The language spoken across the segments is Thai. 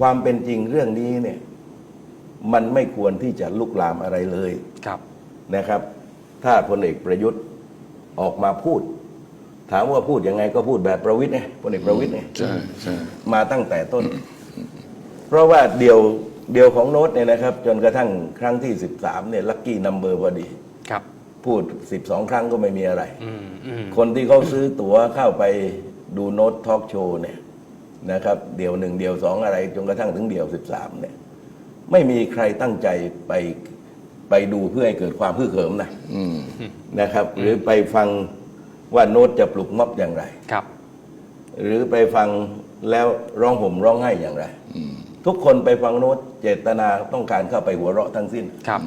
ความเป็นจริงเรื่องนี้เนี่ยมันไม่ควรที่จะลุกลามอะไรเลยครับนะครับ ถ้าพลเอกประยุทธ์ออกมาพูด ถามว่าพูดยังไงก็พูดแบบประวิทย์ไงพลเอกประวิทย์เนี่ยใช่ใช่มาตั้งแต่ต้น เพราะว่าเดียวเดียวของโน้ตเนี่ยนะครับ จนกระทั่งครั้งที่ 13เนี่ยลัคกี้นัมเบอร์พอดีครับพูด 12 ครั้งก็ไม่มีอะไรอืมอืมคนที่เขาซื้อตั๋วเข้าไปดูโน้ตทอล์กโชว์เนี่ย นะครับ เดี่ยวหนึ่งเดี่ยวสองอะไรจนกระทั่งถึงเดี่ยว13เนี่ย ไม่มีใครตั้งใจไปไปดูเพื่อให้เกิดความฮึกเหิมนะอืมนะครับ หรือไปฟังว่าโน้ตจะปลุกม็อบอย่างไรครับ หรือไปฟังแล้วร้องห่มร้องไห้อย่างไรอืมทุกคนไปฟังโน้ตเจตนาต้องการเข้าไปหัวเราะทั้งสิ้นครับ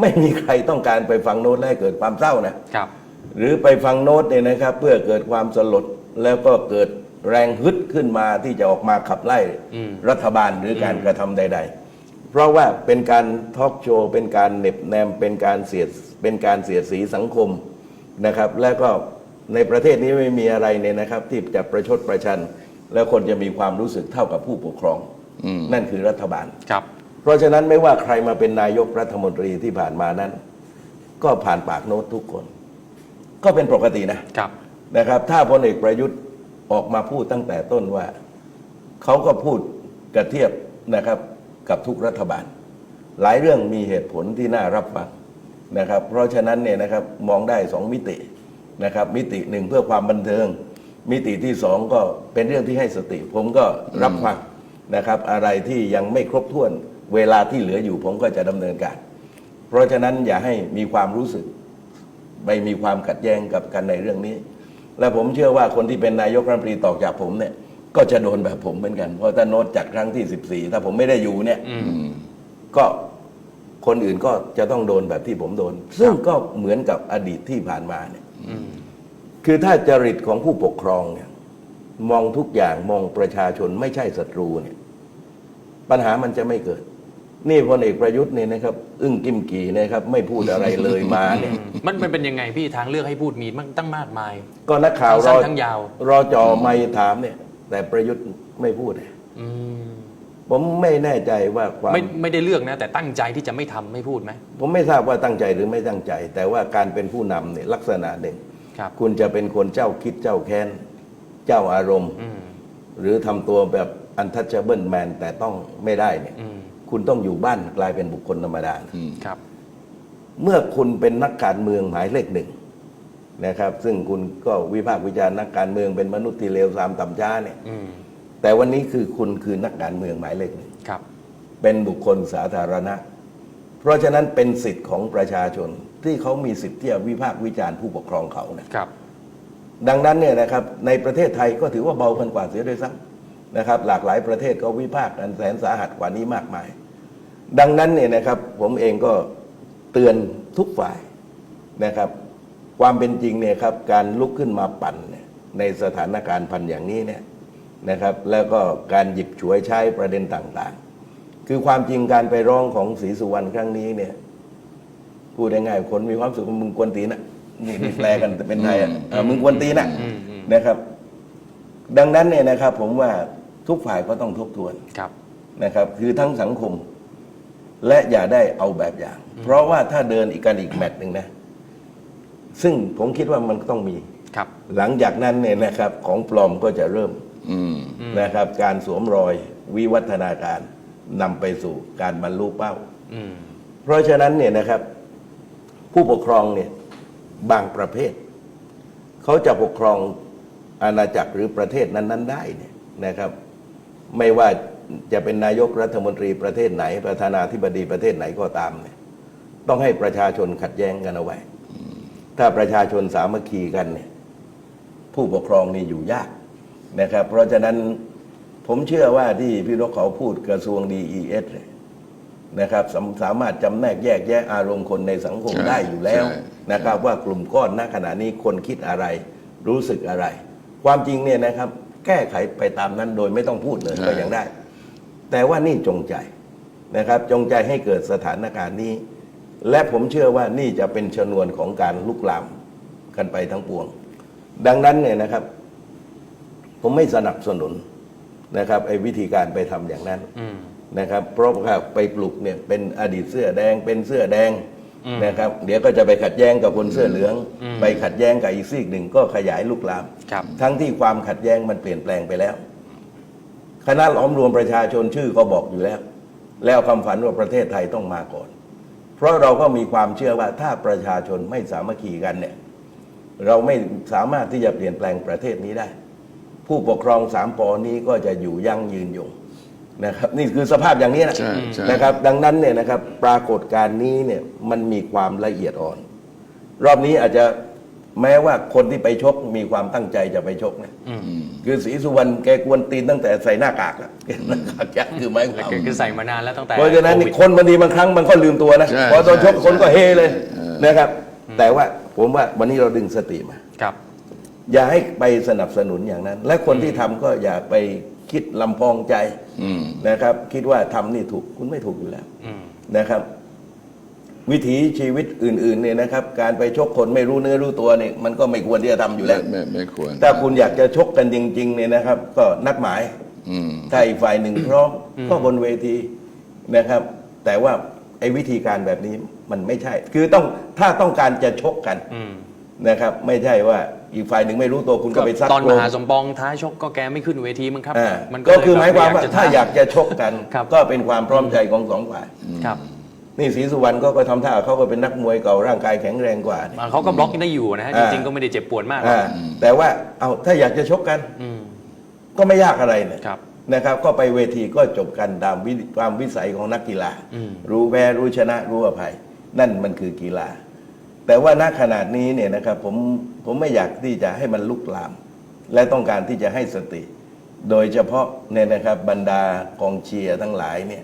ไม่มีใครต้องการไปฟังโน้ตและให้เกิดความเศร้านะครับ หรือไปฟังโน้ตเนี่ยนะครับ เพื่อเกิดความสลดแล้วก็เกิด แรงฮึดขึ้นมาที่จะออกมาขับไล่อืมรัฐบาลหรือการกระทำใด ๆ เพราะว่าเป็นการทอล์กโชว์เป็นการเหน็บแนมเป็นการเสียดเป็นการเสียดสีสังคมนะครับ แล้วก็ในประเทศนี้ไม่มีอะไรเนี่ยนะครับ ที่จะประชดประชัน แล้วคนจะมีความรู้สึกเท่ากับผู้ปกครองอืมนั่นคือรัฐบาลครับเพราะฉะนั้นไม่ว่าใครมาเป็นนายกรัฐมนตรีที่ผ่านมานั้น ก็ผ่านปากโน้ตทุกคน ก็เป็นปกตินะครับนะครับ ถ้าพลเอกประยุทธ์ ออกมาพูดตั้งแต่ต้นว่า เขาก็พูดกระเทียบนะครับกับทุกรัฐบาล หลายเรื่องมีเหตุผลที่น่ารับฟังนะครับ เพราะฉะนั้นเนี่ยนะครับมองได้สองมิตินะครับ มิติหนึ่งเพื่อความบันเทิง มิติที่สองก็เป็นเรื่องที่ให้สติ ผมก็รับฟังนะครับ อะไรที่ยังไม่ครบถ้วนเวลาที่เหลืออยู่ผมก็จะดำเนินการ เพราะฉะนั้นอย่าให้มีความรู้สึก ไปมีความขัดแย้งกับกันในเรื่องนี้ และผมเชื่อว่าคนที่เป็นนายกรัฐมนตรีต่อจากผมเนี่ย ก็จะโดนแบบผมเหมือนกัน เพราะถ้าโน้ตจัดครั้งที่ 14 ถ้าผมไม่ได้อยู่เนี่ยอืมก็คนอื่นก็จะต้องโดนแบบที่ผมโดน ซึ่งก็เหมือนกับอดีตที่ผ่านมาเนี่ยอืมคือถ้าจริตของผู้ปกครองเนี่ย มองทุกอย่างมองประชาชนไม่ใช่ศัตรูเนี่ย ปัญหามันจะไม่เกิด นี่พลเอกประยุทธ์เนี่ยนะครับอึ้งกิมกี่นะครับไม่พูดอะไรเลยมาเนี่ยมันมันเป็นยังไงพี่ทางเลือกให้พูดมีมันตั้งมากมาย ก็นักข่าวทั้งรสั้อนทั้งยาว รอจอไม่ถามเนี่ย แต่ประยุทธ์ไม่พูดอืมผมไม่แน่ใจว่าความไม่ไม่ได้เลือกนะ แต่ตั้งใจที่จะไม่ทำไม่พูดไหมผมไม่ทราบว่าตั้งใจหรือไม่ตั้งใจ แต่ว่าการเป็นผู้นำเนี่ยลักษณะหนึ่งครับ คุณจะเป็นคนเจ้าคิดเจ้าแค้นเจ้าอารมณ์อืมหรือทำตัวแบบ untouchable man แต่ต้องไม่ได้เนี่ยอืม คุณต้องอยู่บ้านกลายเป็นบุคคลธรรมดาอืมครับ เมื่อคุณเป็นนักการเมืองหมายเลขหนึ่งนะครับ ซึ่งคุณก็วิพากษ์วิจารณ์นักการเมืองเป็นมนุษย์ที่เลวทรามต่ำช้าเนี่ยอืมแต่วันนี้คือคุณคือนักการเมืองหมายเลขหนึ่งครับ เป็นบุคคลสาธารณะ เพราะฉะนั้นเป็นสิทธิ์ของประชาชนที่เขามีสิทธิ์ที่จะวิพากษ์วิจารณ์ผู้ปกครองเขานะ ครับ ดังนั้นเนี่ยนะครับในประเทศไทยก็ถือว่าเบากันกว่าเสียด้วยซ้ำนะครับหลากหลายประเทศก็วิพากษ์กันแสนสาหัสกว่านี้มากมาย ดังนั้นเนี่ยนะครับผมเองก็เตือนทุกฝ่ายนะครับ ความเป็นจริงเนี่ยครับการลุกขึ้นมาปั่นเนี่ยในสถานการณ์พันอย่างนี้เนี่ยนะครับแล้วก็การหยิบฉวยใช้ประเด็นต่างๆ คือความจริงการไปร้องของศรีสุวรรณครั้งนี้เนี่ยพูดง่ายๆคนมีความรู้สุขมึงกวนตีนนะนี่นี่แปลกันเป็นไทยอะเออมึงกวนตีนนะอืมอืมนะครับ ดังนั้นเนี่ยนะครับผมว่าทุกฝ่ายก็ต้องทบทวนครับนะครับ คือทั้งสังคม และอย่าได้เอาแบบอย่าง เพราะว่าถ้าเดินอีกกันอีกแมตช์หนึ่งนะ ซึ่งผมคิดว่ามันต้องมี ครับ หลังจากนั้นเนี่ยนะครับของปลอมก็จะเริ่มอืม นะครับ การสวมรอยวิวัฒนาการนำไปสู่การบรรลุเป้า อืม เพราะฉะนั้นเนี่ยนะครับ ผู้ปกครองเนี่ยบางประเภท เขาจะปกครองอาณาจักรหรือประเทศนั้น ๆ ได้เนี่ยนะครับ ไม่ว่า จะเป็นนายกรัฐมนตรีประเทศไหน ประธานาธิบดีประเทศไหนก็ตามเนี่ยต้องให้ประชาชนขัดแย้งกันเอาไว้ ถ้าประชาชนสามัคคีกันเนี่ยผู้ปกครองนี่อยู่ยากนะครับ เพราะฉะนั้นผมเชื่อว่าที่พี่รกเขาพูดกระทรวงดีเอสเนี่ยนะครับสามสามารถจำแนกแยกแยะอารมณ์คนในสังคมใช่ได้อยู่แล้วใช่นะครับ ว่ากลุ่มก้อนณขณะนี้คนคิดอะไร รู้สึกอะไร ความจริงเนี่ยนะครับ แก้ไขไปตามนั้นโดยไม่ต้องพูดเลยก็ยังได้ แต่ว่านี่จงใจนะครับจงใจให้เกิดสถานการณ์นี้ และผมเชื่อว่านี่จะเป็นชนวนของการลุกลามกันไปทั้งปวง ดังนั้นเนี่ยนะครับ ผมไม่สนับสนุนนะครับไอ้วิธีการไปทำอย่างนั้นอืมนะครับ เพราะว่าไปปลุกเนี่ยเป็นอดีตเสื้อแดงเป็นเสื้อแดงอืมนะครับ เดี๋ยวก็จะไปขัดแย้งกับคนเสื้อเหลืองอืมไปขัดแย้งกับอีกซีกหนึ่งก็ขยายลุกลามครับทั้งที่ความขัดแย้งมันเปลี่ยนแปลงไปแล้ว คณะล้อมรวมประชาชนชื่อก็บอกอยู่แล้ว แล้วคำฝันว่าประเทศไทยต้องมาก่อน เพราะเราก็มีความเชื่อว่าถ้าประชาชนไม่สามัคคีกันเนี่ยเราไม่สามารถที่จะเปลี่ยนแปลงประเทศนี้ได้ ผู้ปกครองสามปอนี้ก็จะอยู่ยั่งยืนยงนะครับ นี่คือสภาพอย่างนี้นะใช่ใช่นะครับ ดังนั้นเนี่ยนะครับปรากฏการณ์นี้เนี่ยมันมีความละเอียดอ่อน รอบนี้อาจจะ แม้ว่าคนที่ไปชกมีความตั้งใจจะไปชกเนี่ยอืมคือศรีสุวรรณแกกวนตีนตั้งแต่ใส่หน้ากากแล้วหน้ากากยักษ์คือไม้ความคือใส่มานานแล้วตั้งแต่เพราะฉะนั้นนี่โวิดคนบางทีบางครั้งมันก็ลืมตัวนะใช่พอตอนชกใช่คนก็เฮเลยเออนะครับ แต่ว่าผมว่าวันนี้เราดึงสติมาครับ อย่าให้ไปสนับสนุนอย่างนั้น และคนที่ทำก็อย่าไปคิดลำพองใจอืมนะครับ คิดว่าทำนี่ถูกคุณไม่ถูกอยู่แล้วอืมนะครับ วิถีชีวิตอื่นๆเนี่ยนะครับการไปชกคนไม่รู้เนื้อรู้ตัวเนี่ยมันก็ไม่ควรที่จะทำอยู่ไม่แล้ว ไม่ไม่ควรถ้าคุณอยากจะชกกันจริงๆเนี่ยนะครับ ก็นัดหมายอืม ถ้าอีกฝ่ายหนึ่งพร้อมก็บนเวทีนะครับ แต่ว่าไอ้วิธีการแบบนี้มันไม่ใช่ คือต้องถ้าต้องการจะชกกันอืมนะครับ ไม่ใช่ว่าอีกฝ่ายหนึ่งไม่รู้ตัวคุณก็ไปซัดตอนโกมงหาสมปองท้าชกก็แกไม่ขึ้นเวทีมั้งครับอ่ามันก็เลยคือหมายความว่าแบบถ้าอยากจะชกกัน ครับ ก็เป็นความพร้อมใจของสองฝ่าย ครับ นี่ศรีสุวรรณก็ก็ทำท่าเขาก็เป็นนักมวยเก่าร่างกายแข็งแรงกว่านี่ อ่าเขาก็บล็อกได้อยู่นะฮะจอ่า ริงๆก็ไม่ได้เจ็บปวดมากหรอกอ่าแต่ว่าเอาถ้าอยากจะชกกันอืมก็ไม่ยากอะไรเนี่ย ครับ นะครับก็ไปเวทีก็จบกันตามวิตามวิสัยของนักกีฬา อืม รู้แพ้รู้ชนะรู้อภัย นั่นมันคือกีฬา แต่ว่าณขนาดนี้เนี่ยนะครับผมผมไม่อยากที่จะให้มันลุกลาม และต้องการที่จะให้สติ โดยเฉพาะเนี่ยนะครับบรรดากองเชียร์ทั้งหลายเนี่ย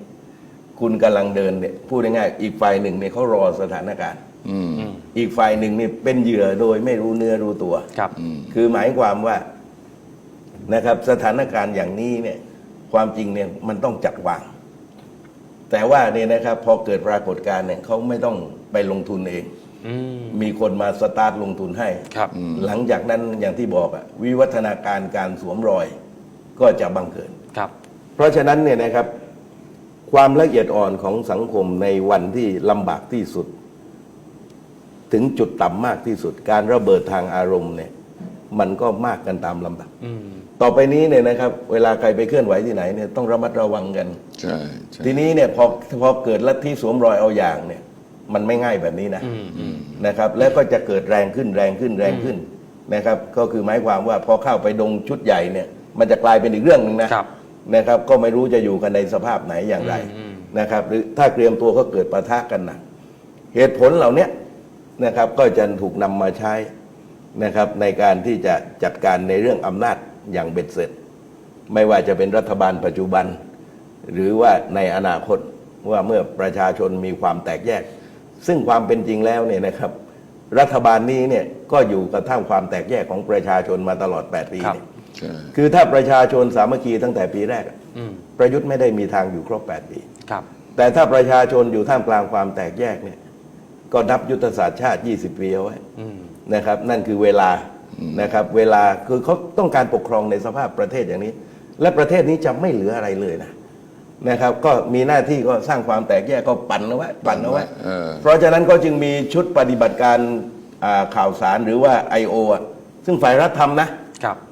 คุณกำลังเดินเนี่ยพูดง่ายๆอีกฝ่ายหนึ่งเนี่ยเขารอสถานการณ์อืมอืมอีกฝ่ายหนึ่งนี่เป็นเหยื่อโดยไม่รู้เนื้อรู้ตัวครับอืมคือหมายความว่านะครับ สถานการณ์อย่างนี้เนี่ย ความจริงเนี่ยมันต้องจัดวาง แต่ว่าเนี่ยนะครับ พอเกิดปรากฏการณ์เนี่ยเขาไม่ต้องไปลงทุนเองอืมมีคนมาสตาร์ทลงทุนให้ครับหลังจากนั้นอย่างที่บอกอะวิวัฒนาการการสวมรอย ก็จะบังเกิดครับ เพราะฉะนั้นเนี่ยนะครับ ความละเอียดอ่อนของสังคมในวันที่ลำบากที่สุด ถึงจุดต่ำมากที่สุด การระเบิดทางอารมณ์เนี่ย มันก็มากกันตามลำดับอืมต่อไปนี้เนี่ยนะครับ เวลาใครไปเคลื่อนไหวที่ไหนเนี่ยต้องระมัดระวังกันใช่ใช่ทีนี้เนี่ยพอพอเกิดลัทธิสวมรอยเอาอย่างเนี่ย มันไม่ง่ายแบบนี้นะอืมอืมนะครับ แล้วก็จะเกิดแรงขึ้นแรงขึ้นแรงขึ้นนะครับ ก็คือหมายความว่าพอเข้าไปดงชุดใหญ่เนี่ย มันจะกลายเป็นอีกเรื่องหนึ่งนะครับ นะครับ ก็ไม่รู้จะอยู่กันในสภาพไหนอย่างไรอืมนะครับ หรือถ้าเตรียมตัวก็เกิดปะทะกันหนักเหตุผลเหล่าเนี้ยนะครับก็จะถูกนำมาใช้นะครับในการที่จะจัดการในเรื่องอำนาจอย่างเบ็ดเสร็จ ไม่ว่าจะเป็นรัฐบาลปัจจุบัน หรือว่าในอนาคตว่าเมื่อประชาชนมีความแตกแยก ซึ่งความเป็นจริงแล้วเนี่ยนะครับ รัฐบาลนี้เนี่ยก็อยู่กับท่ามความแตกแยกของประชาชนมาตลอด 8 ปีครับเนี่ยใช่ คือถ้าประชาชนสามัคคีตั้งแต่ปีแรกอะอืมประยุทธ์ไม่ได้มีทางอยู่ครบ 8 ปีครับ แต่ถ้าประชาชนอยู่ท่ามกลางความแตกแยกเนี่ย ก็นับยุทธศาสตร์ชาติ 20 ปีเอาไว้อืมนะครับ นั่นคือเวลานะครับ เวลาคือเขาต้องการปกครองในสภาพประเทศอย่างนี้ และประเทศนี้จะไม่เหลืออะไรเลยนะนะครับ ก็มีหน้าที่ก็สร้างความแตกแยกก็ปั่นเอาไว้ปั่นเอาไว้เออเพราะฉะนั้นก็จึงมีชุดปฏิบัติการอ่าข่าวสารหรือว่า I.O. อะซึ่งฝ่ายรัฐทำนะ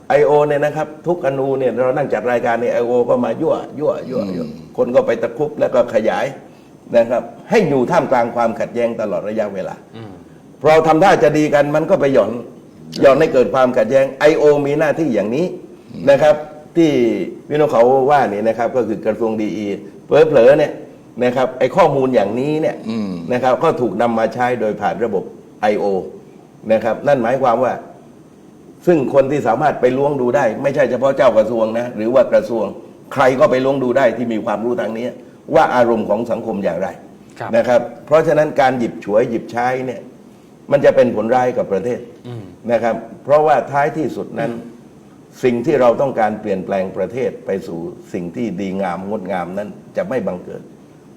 ครับ I.O. เนี่ยนะครับทุกอนูเนี่ยเรานั่งจัดรายการใน I.O. ก็มายั่วยั่วยั่วยั่วคนก็ไปตะครุบแล้วก็ขยายนะครับ ให้อยู่ท่ามกลางความขัดแย้งตลอดระยะเวลาอืมพอทำท่าจะดีกันมันก็ไปหย่อนหย่อนให้เกิดความขัดแย้ง I.O. มีหน้าที่อย่างนี้นะครับ ที่พี่น้องเขาว่านี่นะครับ ก็คือกระทรวงดีเผลอๆเนี่ยนะครับไอ้ข้อมูลอย่างนี้เนี่ยอืมนะครับ ก็ถูกนำมาใช้โดยผ่านระบบ I.O. นะครับ นั่นหมายความว่า ซึ่งคนที่สามารถไปล้วงดูได้ ไม่ใช่เฉพาะเจ้ากระทรวงนะหรือว่ากระทรวง ใครก็ไปล้วงดูได้ที่มีความรู้ทางนี้ ว่าอารมณ์ของสังคมอย่างไรครับนะครับ เพราะฉะนั้นการหยิบฉวยหยิบใช้เนี่ยมันจะเป็นผลร้ายกับประเทศอืม นะครับ เพราะว่าท้ายที่สุดนั้น สิ่งที่เราต้องการเปลี่ยนแปลงประเทศไปสู่สิ่งที่ดีงามงดงามนั้นจะไม่บังเกิด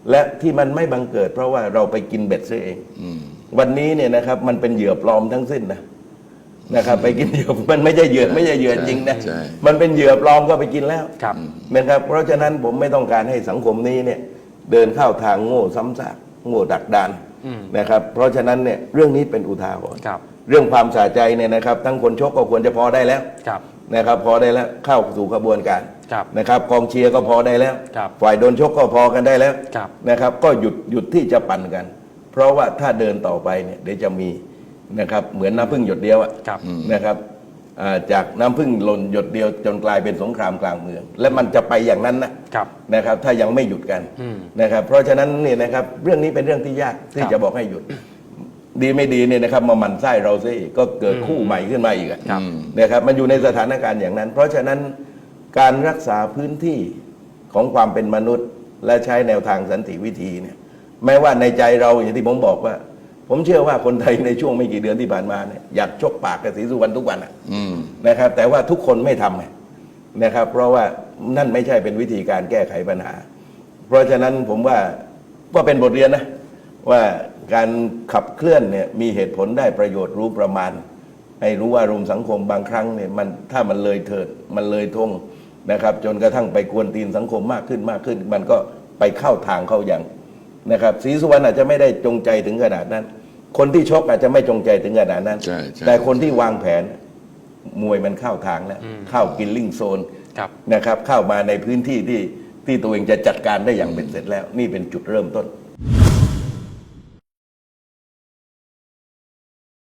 และที่มันไม่บังเกิด เพราะว่าเราไปกินเบ็ดซะเองอืมวันนี้เนี่ยนะครับมันเป็นเหยื่อปลอมทั้งสิ้นนะ นะครับ ไปกินเหยื่อมันไม่ใช่เหยื่อไม่ใช่เหยื่อจริงนะ ใช่ มันเป็นเหยื่อปลอมก็ไปกินแล้วครับ นะครับ เพราะฉะนั้นผมไม่ต้องการให้สังคมนี้เนี่ยเดินเข้าทางโง่ซ้ำซากโง่ดักดานอืม นะครับ เพราะฉะนั้นเนี่ยเรื่องนี้เป็นอุทาหรณ์ครับ เรื่องความสะใจเนี่ยนะครับ ทั้งคนชกก็ควรจะพอได้แล้วครับ นะครับ พอได้แล้วเข้าสู่กระบวนการครับนะครับกองเชียร์ก็พอได้แล้ว ครับฝ่ายโดนชกก็พอกันได้แล้วครับ นะครับ ก็หยุดหยุดที่จะปั่นกัน เพราะว่าถ้าเดินต่อไปเนี่ยเดี๋ยวจะมี นะครับเหมือนน้ำพึ่งหยดเดียวอะครับ นะครับอ่าจากน้ำพึ่งหล่นหยดเดียวจนกลายเป็นสงครามกลางเมือง และมันจะไปอย่างนั้นนะครับ นะครับ ถ้ายังไม่หยุดกันอืมนะครับ เพราะฉะนั้นเนี่ยนะครับเรื่องนี้เป็นเรื่องที่ยากที่ครับจะบอกให้หยุด ดีไม่ดีเนี่ยนะครับมาหมั่นไส้เราซะอีกก็เกิดคู่ใหม่ขึ้นมาอีกอะครับ นะครับมันอยู่ในสถานการณ์อย่างนั้น เพราะฉะนั้นการรักษาพื้นที่ของความเป็นมนุษย์ และใช้แนวทางสันติวิธีเนี่ยแม้ว่าในใจเราอย่างที่ผมบอกว่า ผมเชื่อว่าคนไทยในช่วงไม่กี่เดือนที่ผ่านมาเนี่ยอยากชกปากกับศรีสุวรรณทุกวันอะอืม นะครับ แต่ว่าทุกคนไม่ทำไงนะครับ เพราะว่านั่นไม่ใช่เป็นวิธีการแก้ไขปัญหา เพราะฉะนั้นผมว่าก็เป็นบทเรียนนะ ว่าการขับเคลื่อนเนี่ยมีเหตุผลได้ประโยชน์รู้ประมาณ ให้รู้ว่าอารมณ์สังคมบางครั้งเนี่ยมันถ้ามันเลยเถิดมันเลยทงนะครับ จนกระทั่งไปกวนตีนสังคมมากขึ้นมากขึ้น มันก็ไปเข้าทางเข้าอย่างนะครับศรีสุวรรณอาจจะไม่ได้จงใจถึงขนาดนั้น คนที่ชกอาจจะไม่จงใจถึงขนาดนั้น ใช่ใช่ แต่คนที่วางแผนมวยมันเข้าทางแล้ว เข้ากินลิงโซนครับ นะครับ เข้ามาในพื้นที่ที่ที่ตัวเองจะจัดการได้อย่างเป็นเสร็จแล้ว นี่เป็นจุดเริ่มต้น